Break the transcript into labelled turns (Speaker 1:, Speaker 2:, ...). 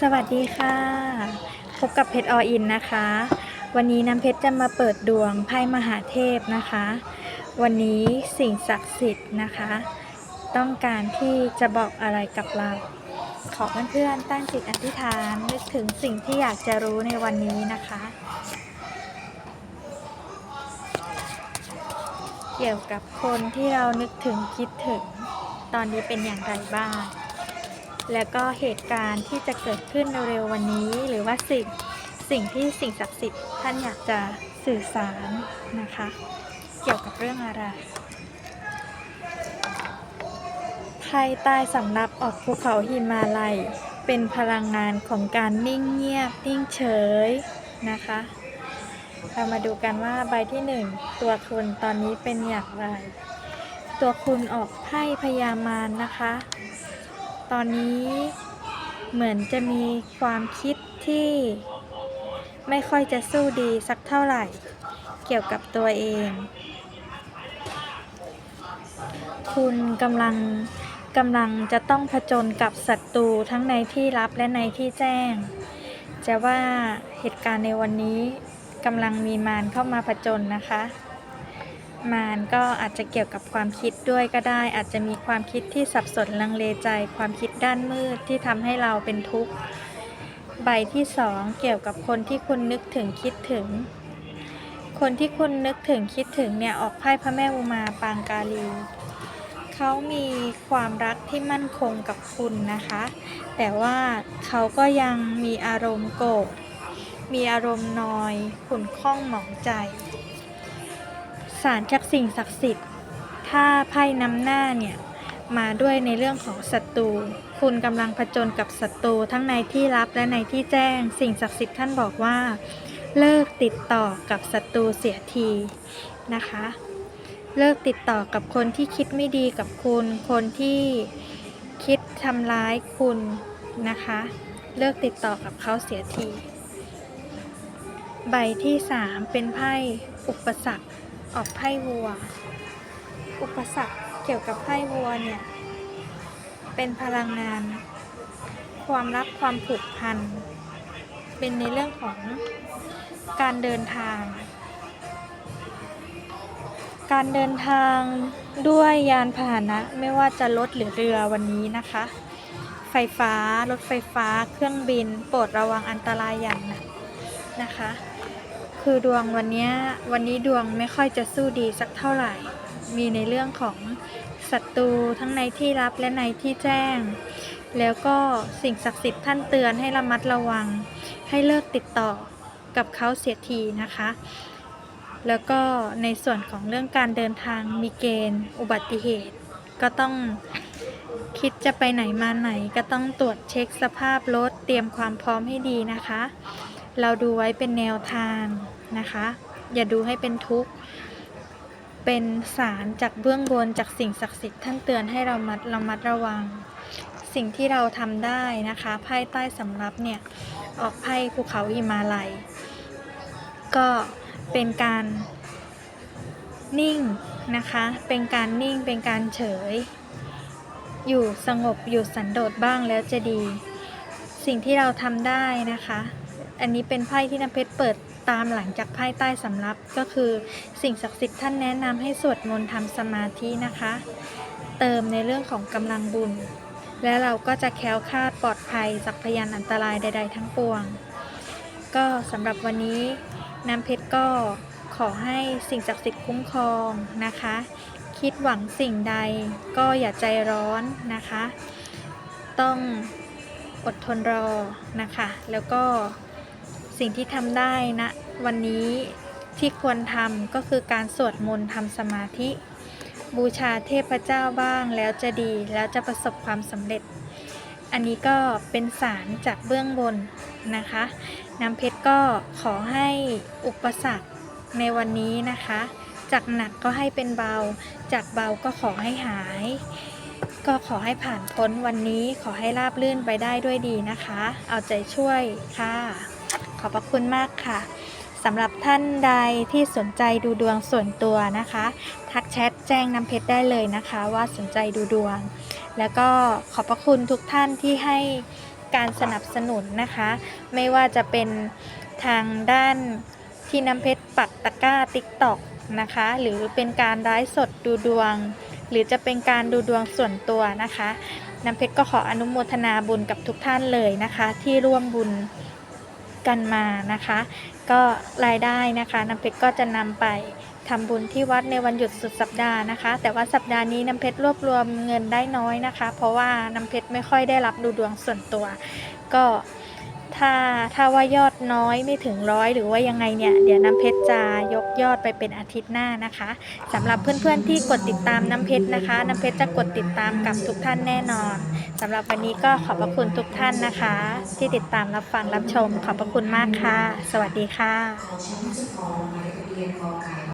Speaker 1: สวัสดีค่ะ พบกับเพชรออินนะคะ วันนี้น้ำเพชรจะมาเปิดดวงไพ่มหาเทพนะคะ วันนี้สิ่งศักดิ์สิทธิ์นะคะ ต้องการที่จะบอกอะไรกับเรา ขอเพื่อนๆตั้งจิตอธิษฐานนึกถึงสิ่งที่อยากจะรู้ในวันนี้นะคะ เกี่ยวกับคนที่เรานึกถึงคิดถึง ตอนนี้เป็นอย่างไรบ้าง แล้วก็เหตุการณ์ที่จะเกิดขึ้นเร็วๆวันนี้ หรือว่าสิ่งสิ่งที่สิ่งศักดิ์สิทธิ์ท่านอยากจะสื่อสารนะคะ เกี่ยวกับเรื่องอะไรภายใต้สำรับออกภูเขาหิมาลัย เป็นพลังงานของการนิ่งเงียบนิ่งเฉยนะคะเรามาดูกันว่าใบที่หนึ่งตัวคุณตอนนี้เป็นอย่างไร ตัวคุณออกไพ่พยามารนะคะ ตอนนี้เหมือนจะมีความคิดที่ไม่ค่อยจะสู้ดีสักเท่าไหร่ เกี่ยวกับตัวเอง คุณกำลังกำลังจะต้องผจญกับศัตรูทั้งในที่ลับและในที่แจ้ง จะว่าเหตุการณ์ในวันนี้กำลังมีมารเข้ามาผจญนะคะ มารก็อาจจะเกี่ยวกับความคิดด้วยก็ได้ อาจจะมีความคิดที่สับสนลังเลใจ ความคิดด้านมืดที่ทำให้เราเป็นทุกข์ ใบที่สองเกี่ยวกับคนที่คุณนึกถึงคิดถึง คนที่คุณนึกถึงคิดถึงเนี่ยออกไพ่พระแม่อุมาปางกาลีเขามีความรักที่มั่นคงกับคุณนะคะ แต่ว่าเขาก็ยังมีอารมณ์โกรธมีอารมณ์นอยขุ่นข้องหมองใจ สารจากสิ่งศักดิ์สิทธิ์ ถ้าไพ่นำหน้าเนี่ยมาด้วยในเรื่องของศัตรู คุณกำลังผจญกับศัตรูทั้งในที่ลับและในที่แจ้ง สิ่งศักดิ์สิทธิ์ท่านบอกว่า เลิกติดต่อกับศัตรูเสียทีนะคะ เลิกติดต่อกับคนที่คิดไม่ดีกับคุณ คนที่คิดทำร้ายคุณนะคะ เลิกติดต่อกับเขาเสียที ใบที่สามเป็นไพ่อุปสรรค ออกไพ่วัว อุปสรรคเกี่ยวกับไพ่วัวเนี่ย เป็นพลังงาน ความรักความผูกพัน เป็นในเรื่องของการเดินทาง การเดินทางด้วยยานพาหนะไม่ว่าจะรถหรือเรือวันนี้นะคะ ไฟฟ้ารถไฟฟ้าเครื่องบิน โปรดระวังอันตรายอย่างหนักนะคะ คือดวงวันนี้วันนี้ดวงไม่ค่อยจะสู้ดีสักเท่าไหร่ มีในเรื่องของศัตรูทั้งในที่ลับและในที่แจ้ง แล้วก็สิ่งศักดิ์สิทธิ์ท่านเตือนให้ระมัดระวัง ให้เลิกติดต่อกับเขาเสียทีนะคะ แล้วก็ในส่วนของเรื่องการเดินทางมีเกณฑ์ อุบัติเหตุ ก็ต้องคิดจะไปไหนมาไหนก็ต้องตรวจเช็คสภาพรถเตรียมความพร้อมให้ดีนะคะ เราดูไว้เป็นแนวทางนะคะ อย่าดูให้เป็นทุกข์ เป็นสารจากเบื้องบนจากสิ่งศักดิ์สิทธิ์ท่านเตือนให้เรามัดระมัดระวัง สิ่งที่เราทำได้นะคะไพ่ใต้สำรับเนี่ย ออกไพ่ภูเขาหิมาลัย ก็เป็นการนิ่งนะคะ เป็นการนิ่งเป็นการเฉย อยู่สงบอยู่สันโดษบ้างแล้วจะดี สิ่งที่เราทำได้นะคะ อันนี้เป็นไพ่ที่น้ำเพชรเปิดตามหลังจากไพ่ใต้สำรับก็คือ สิ่งศักดิ์สิทธิ์ท่านแนะนำให้สวดมนต์ทำสมาธินะคะ เติมในเรื่องของกำลังบุญ และเราก็จะแคล้วคลาดปลอดภัยจากพยานอันตรายใด ๆ ทั้งปวง ก็สำหรับวันนี้น้ำเพชรก็ขอให้สิ่งศักดิ์สิทธิ์คุ้มครองนะคะ คิดหวังสิ่งใดก็อย่าใจร้อนนะคะ ต้องอดทนรอนะคะ แล้วก็ สิ่งที่ทำได้นะ วันนี้ที่ควรทำก็คือการสวดมนต์ทำสมาธิ บูชาเทพเจ้าบ้างแล้วจะดีแล้วจะประสบความสำเร็จ อันนี้ก็เป็นสารจากเบื้องบนนะคะน้ำเพชรก็ขอให้อุปสรรคในวันนี้นะคะ จากหนักก็ให้เป็นเบา จากเบาก็ขอให้หาย ก็ขอให้ผ่านพ้นวันนี้ขอให้ราบลื่นไปได้ด้วยดีนะคะ เอาใจช่วยค่ะ ขอบพระคุณมากค่ะสำหรับท่านใดที่สนใจดูดวงส่วนตัวนะคะ ทักแชทแจ้งน้ำเพชรได้เลยนะคะ ว่าสนใจดูดวง แล้วก็ขอบพระคุณทุกท่านที่ให้การสนับสนุนนะคะ ไม่ว่าจะเป็นทางด้านที่น้ำเพชรปักตะก้าติ๊กตอกนะคะ หรือเป็นการไลฟ์สดดูดวง หรือจะเป็นการดูดวงส่วนตัวนะคะ น้ำเพชรก็ขออนุโมทนาบุญกับทุกท่านเลยนะคะ ที่ร่วมบุญกันมานะคะ ก็รายได้นะคะน้ำเพชรก็จะนำไปทำบุญที่วัดในวันหยุดสุดสัปดาห์นะคะ แต่ว่าสัปดาห์นี้น้ำเพชรรวบรวมเงินได้น้อยนะคะ เพราะว่าน้ำเพชรไม่ค่อยได้รับดูดวงส่วนตัว ก็ ถ้าถ้าว่ายอดน้อยไม่ถึงร้อยหรือว่ายังไงเนี่ยเดี๋ยวน้ำเพชรจะยกยอดไปเป็นอาทิตย์หน้านะคะสำหรับเพื่อนๆที่กดติดตามน้ำเพชรนะคะ น้ำเพชรจะกดติดตามกับทุกท่านแน่นอนสำหรับวันนี้ก็ขอบพระคุณทุกท่านนะคะ ที่ติดตามรับฟังรับชม ขอบพระคุณมากค่ะ สวัสดีค่ะ